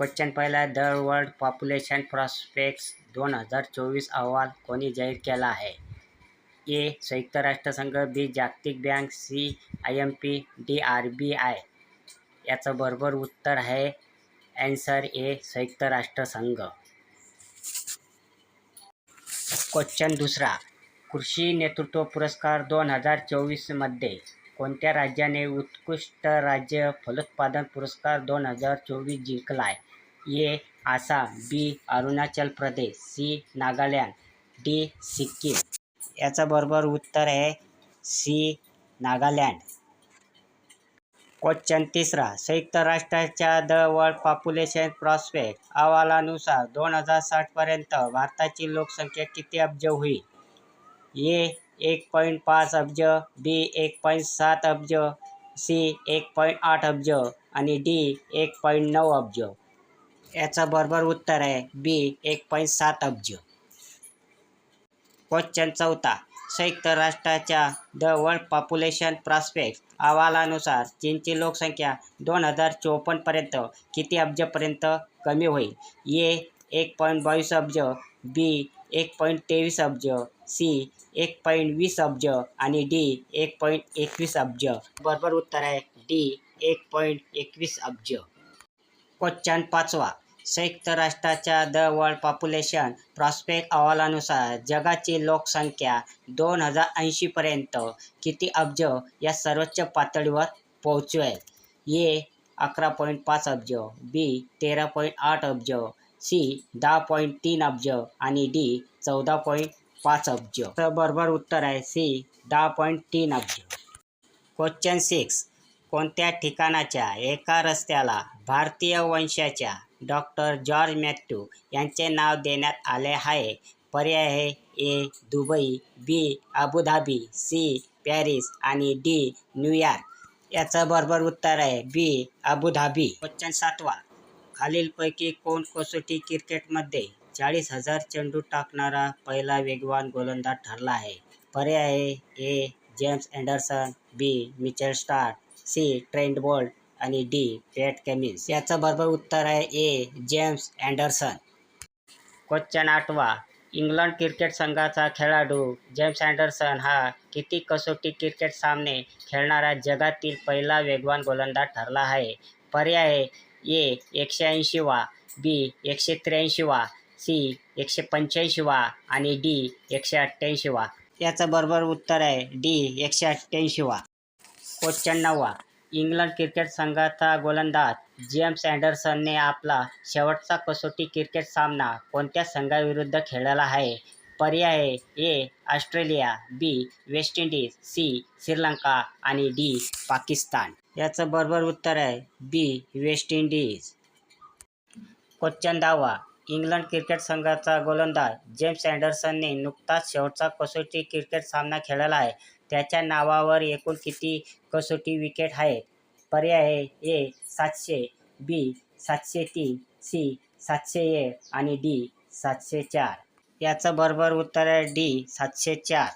Question पहिला the world population prospects दोन हजार चोवीस अहवाल कोणी जाहीर केला आहे? ए संयुक्त राष्ट्रसंघ बी जागतिक bank C I M F D R B I. याचं बरोबर उत्तर आहे ॲन्सर ए संयुक्त राष्ट्रसंघ. क्वेश्चन दुसरा कृषी नेतृत्व पुरस्कार दोन हजार चोवीसमध्ये कोणत्या राज्याने उत्कृष्ट राज्य फलोत्पादन पुरस्कार दोन हजार चोवीस जिंकलाय? A. Assam B. Arunachal Pradesh C. Nagaland D. Sikkim. याच्याबरोबर बरोबर उत्तर आहे सी. नागालँड. क्वेश्चन तिसरा. संयुक्त राष्ट्राच्या द वर्ल्ड पॉप्युलेशन प्रॉस्पेक्ट अहवालानुसार दोन हजार साठपर्यंत भारताची लोकसंख्या किती अब्ज होईल? ए. एक पॉईंट पाच अब्ज बी एक पॉईंट सात अब्ज सी एक पॉईंट आठ अब्ज आणि डी एक पॉईंट नऊ अब्ज. याचं बरोबर उत्तर आहे बी एक पॉईंट सात अब्ज. क्वेश्चन चौथा. संयुक्त राष्ट्राच्या द वर्ल्ड पॉप्युलेशन प्रॉस्पेक्ट अहवालानुसार चीनची लोकसंख्या दोन हजार चोपन्नपर्यंत किती अब्जपर्यंत कमी होईल? ए एक पॉईंट बावीस अब्ज बी एक पॉईंट तेवीस अब्ज सी एक पॉईंट वीस अब्ज आणि डी एक पॉईंट एकवीस अब्ज बरोबर उत्तर आहे. डी एक पॉईंट एकवीस अब्ज क्वेश्चन पाचवा. संयुक्त राष्ट्राच्या द वर्ल्ड पॉप्युलेशन प्रॉस्पेक्ट अहवालानुसार जगाची लोकसंख्या दोन हजार ऐंशीपर्यंत किती अब्ज या सर्वोच्च पातळीवर पोहोचवेल ए अकरा पॉईंट पाच अब्ज बी तेरा पॉईंट आठ अब्ज सी दहा पॉईंट तीन अब्ज आणि डी चौदा पॉईंट पाच अब्ज. तर बरोबर उत्तर आहे सी दहा पॉईंट तीन अब्ज. क्वेश्चन सिक्स कोणत्या ठिकाणाच्या एका रस्त्याला भारतीय वंशाच्या डॉक्टर जॉर्ज मॅथ्यू यांचे नाव देण्यात आले आहे? पर्याय आहे A Dubai B Abu Dhabi C Paris आणि डी न्यूयॉर्क. याचं बरोबर उत्तर आहे बी अबुधाबी. क्वेश्चन सातवा. खालीलपैकी कोण कसोटी क्रिकेटमध्ये चाळीस हजार चेंडू टाकणारा पहिला वेगवान गोलंदाज ठरला आहे? पर्याय A James Anderson B Mitchell Starc C Trent Boult आणि डी पॅट कमिन्स. याचं बरोबर उत्तर आहे ए जेम्स अँडरसन क्वेश्चन आठवा. इंग्लंड क्रिकेट संघाचा खेळाडू जेम्स अँडरसन हा किती कसोटी क्रिकेट सामने खेळणारा जगातील पहिला वेगवान गोलंदाज ठरला आहे? पर्याय ए एकशे ऐंशी वा बी एकशे त्र्याऐंशी वा सी एकशे पंच्याऐंशी वा आणि डी एकशे अठ्ठ्याऐंशी वा. याचं बरोबर उत्तर आहे डी एकशे अठ्ठ्याऐंशीवा क्वेश्चन नववा इंग्लंड क्रिकेट संघाचा गोलंदाज जेम्स अँडरसनने आपला शेवटचा कसोटी क्रिकेट सामना कोणत्या संघाविरुद्ध खेळला आहे? पर्याय आहे A Australia B West Indies C Sri Lanka आणि डी पाकिस्तान. याचं बरोबर उत्तर आहे बी वेस्ट इंडिज. क्वेश्चन दावा इंग्लंड क्रिकेट संघाचा गोलंदाज जेम्स अँडरसनने नुकताच शेवटचा कसोटी क्रिकेट सामना खेळला आहे. त्याच्या नावावर एकूण किती कसोटी विकेट आहेत? पर्याय ए सातशे बी सातशे तीन सी सातशे एक आणि डी सातशे चार. याचं बरोबर उत्तर आहे डी सातशे चार.